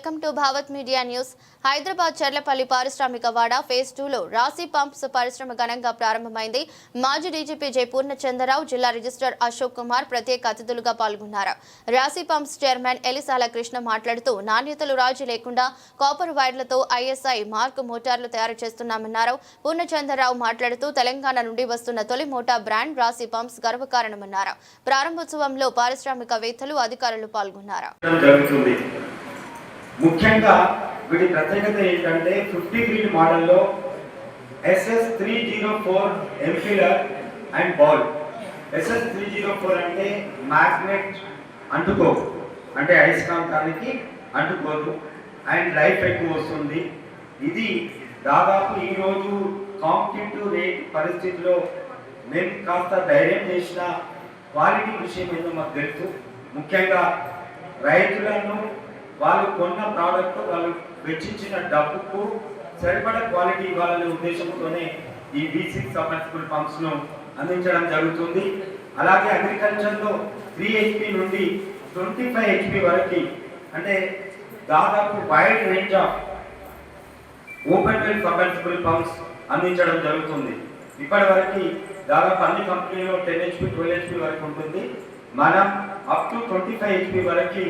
Welcome to Bhavat media news. Hyderabad Cherlapally పారిశ్రామిక వాడ phase టూలో రాశి పంప్స్ పరిశ్రమ ఘనంగా ప్రారంభమైంది. మాజీ డీజీపీ జై పూర్ణచంద్రరావు జిల్లా రిజిస్టర్ అశోక్ కుమార్ ప్రత్యేక అతిథులుగా పాల్గొన్నారు. రాశి పంప్స్ చైర్మన్ ఎలిసాల కృష్ణ మాట్లాడుతూ నాణ్యతలు రాజీ లేకుండా కాపర్ వైర్లతో ఐఎస్ఐ మార్క్ మోటార్లు తయారు చేస్తున్నామన్నారు. పూర్ణచంద్రరావు మాట్లాడుతూ తెలంగాణ నుండి వస్తున్న తొలి మోటార్ బ్రాండ్ రాశి పంప్స్ గర్వకారణమన్నారు ప్రారంభోత్సవంలో పారిశ్రామికవేత్తలు అధికారులు పాల్గొన్నారు. ముఖ్యంగా వీటి ప్రత్యేకత ఏంటంటే ఫిఫ్టీ త్రీ మోడల్లో SS three zero four impeller and ball SS three zero four అంటే మ్యాగ్నెట్ అంటుకో అంటే అయస్కాంతానికి అంటుకోదు. అండ్ లైఫ్ ఎక్కువ వస్తుంది. ఇది దాదాపు ఈరోజు కాంపిటేటివ్ రేట్ పరిస్థితిలో మేము కాస్త ధైర్యం చేసిన క్వాలిటీ విషయం ఏదో మాకు తెలుసు. ముఖ్యంగా రైతులను వాళ్ళు కొన్న ప్రోడక్ట్ వాళ్ళు వెచ్చించిన డబ్బుకు సరిపడ క్వాలిటీ ఇవ్వాలనే ఉద్దేశంతోనే ఈ బీసీ సబ్మర్సిబుల్ పంప్స్ను అందించడం జరుగుతుంది. అలాగే అగ్రికల్చర్లో త్రీ హెచ్పి నుండి ట్వంటీ ఫైవ్ హెచ్పి వరకు అంటే దాదాపు wide range of open well submersible pumps అందించడం జరుగుతుంది. ఇప్పటి వరకు దాదాపు అన్ని కంపెనీలో టెన్ హెచ్పి ట్వెల్వ్ హెచ్పి వరకు ఉంటుంది. మనం up to twenty five HP వరకు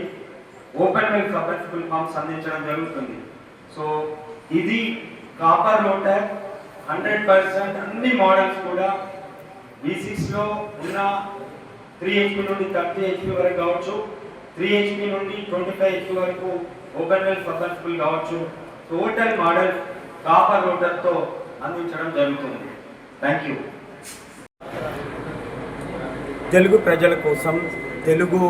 ఓపెన్ వెల్ సబ్మర్సిబుల్ పంప్స్ అందించడం జరుగుతుంది. సో ఇది కాపర్ రోటర్ హండ్రెడ్ పర్సెంట్ అన్ని మోడల్స్ కూడా వి ఉన్న త్రీ హెచ్పి నుండి థర్టీ హెచ్పి వరకు కావచ్చు. త్రీ హెచ్పి నుండి ట్వంటీ ఫైవ్ హెచ్పి వరకు ఓపెన్ వెల్ సబ్మర్సిబుల్ కావచ్చు. టోటల్ మోడల్ కాపర్ రోటర్తో అందించడం జరుగుతుంది. థ్యాంక్ యూ తెలుగు ప్రజల కోసం తెలుగు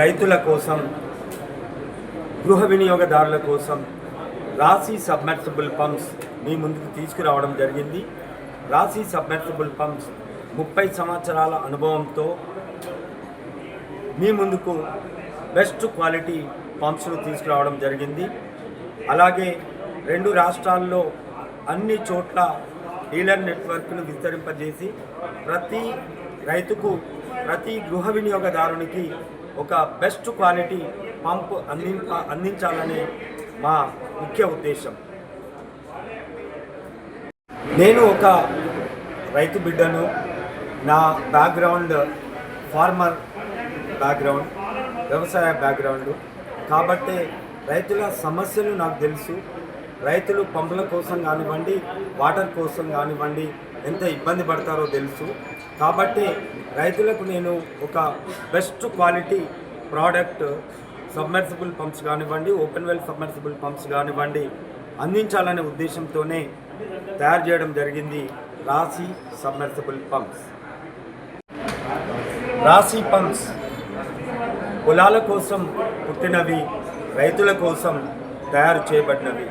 రైతుల కోసం గృహ వినియోగదారుల కోసం రాశి సబ్మెర్సిబుల్ పంప్స్ మీ ముందుకు తీసుకురావడం జరిగింది. రాశి సబ్మెర్సిబుల్ పంప్స్ ముప్పై సంవత్సరాల అనుభవంతో మీ ముందుకు బెస్ట్ క్వాలిటీ పంప్స్ను తీసుకురావడం జరిగింది. అలాగే రెండు రాష్ట్రాల్లో అన్ని చోట్ల డీలర్ నెట్వర్క్ను విస్తరింపజేసి ప్రతి రైతుకు ప్రతి గృహ వినియోగదారునికి ఒక బెస్ట్ క్వాలిటీ పంప్ అంది అందించాలనే మా ముఖ్య ఉద్దేశం. నేను ఒక రైతు బిడ్డను నా బ్యాక్గ్రౌండ్ ఫార్మర్ బ్యాక్గ్రౌండ్ వ్యవసాయ బ్యాక్గ్రౌండ్. కాబట్టి రైతుల సమస్యలు నాకు తెలుసు. రైతులు పంపుల కోసం కానివ్వండి వాటర్ కోసం కానివ్వండి ఎంత ఇబ్బంది పడతారో తెలుసు. కాబట్టి రైతులకు నేను ఒక best quality product submersible pumps కానివ్వండి ఓపెన్ వెల్ సబ్మెర్సిబుల్ పంప్స్ కానివ్వండి అందించాలనే ఉద్దేశంతోనే తయారు చేయడం జరిగింది రాశి సబ్మెర్సిబుల్ పంప్స్. రాశి పంప్స్ పొలాల కోసం పుట్టినవి రైతుల కోసం తయారు చేయబడినవి.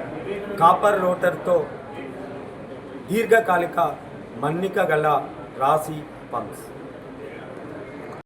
కాపర్ రోటర్తో దీర్ఘకాలిక మన్నిక గల రాశి పంప్స్